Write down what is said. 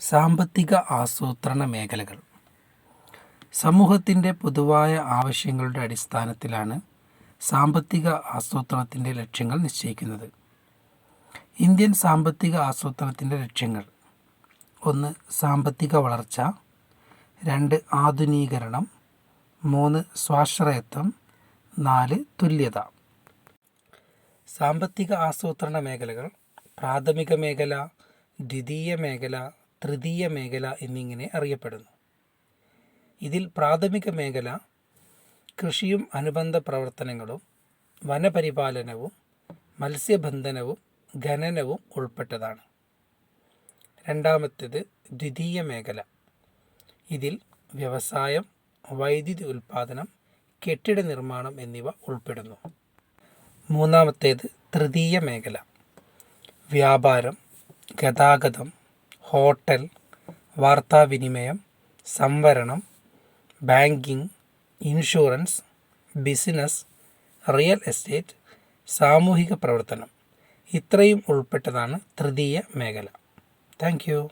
സാമ്പത്തിക ആസൂത്രണ മേഖലകൾ. സമൂഹത്തിന്റെ പൊതുവായ ആവശ്യങ്ങളുടെ അടിസ്ഥാനത്തിലാണ് സാമ്പത്തിക ആസൂത്രണത്തിന്റെ ലക്ഷ്യങ്ങൾ നിശ്ചയിക്കുന്നത്. ഇന്ത്യൻ സാമ്പത്തിക ആസൂത്രണത്തിന്റെ ലക്ഷ്യങ്ങൾ. ഒന്ന് സാമ്പത്തിക വളർച്ച. രണ്ട് ആധുനീകരണം. മൂന്ന് സ്വാശ്രയത്വം. നാല് തുല്യത. സാമ്പത്തിക ആസൂത്രണ മേഖലകൾ പ്രാഥമിക മേഖല ദ്വിതീയ മേഖല തൃതീയ മേഖല എന്നിങ്ങനെ അറിയപ്പെടുന്നു. ഇതിൽ പ്രാഥമിക മേഖല കൃഷിയും അനുബന്ധ പ്രവർത്തനങ്ങളും വനപരിപാലനവും മത്സ്യബന്ധനവും ഖനനവും ഉൾപ്പെട്ടതാണ്. രണ്ടാമത്തേത് ദ്വിതീയ മേഖല. ഇതിൽ വ്യവസായം വൈദ്യുതി ഉൽപ്പാദനം കെട്ടിട നിർമ്മാണം എന്നിവ ഉൾപ്പെടുന്നു. മൂന്നാമത്തേത് തൃതീയ മേഖല. വ്യാപാരം ഗതാഗതം ഹോട്ടൽ വാർത്താവിനിമയം സംവരണം banking insurance business real estate സാമൂഹിക പ്രവർത്തനം. ഇത്രയും ഉൾപ്പെട്ടതാണ് തൃതീയ മേഖല. Thank you.